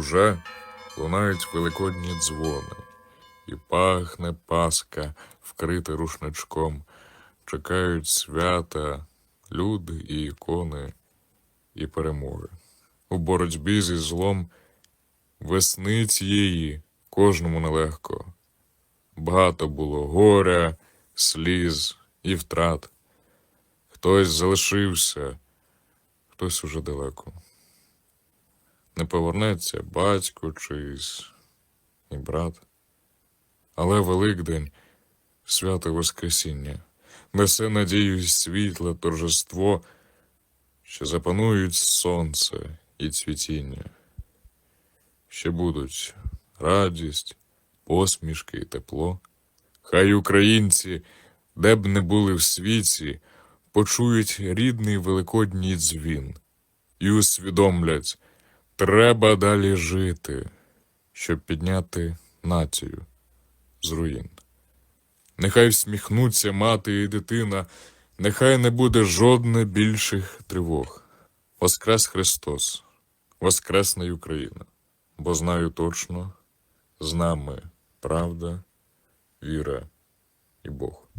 уже лунають великодні дзвони, і пахне паска, вкрита рушничком, чекають свята, люди і ікони, і перемоги. У боротьбі зі злом весни цієї кожному нелегко. Багато було горя, сліз і втрат. Хтось залишився, хтось уже далеко. Не повернеться батько чийсь і брат. Але Великдень, свято Воскресіння, несе надію й світле торжество, що запанують сонце і цвітіння. Ще будуть радість, посмішки і тепло. Хай українці, де б не були в світі, почують рідний великодній дзвін і усвідомлять, треба далі жити, щоб підняти націю з руїн. Нехай всміхнуться мати і дитина, нехай не буде жодне більших тривог. Воскрес Христос, Воскресна Україна, бо знаю точно, з нами правда, віра і Бог.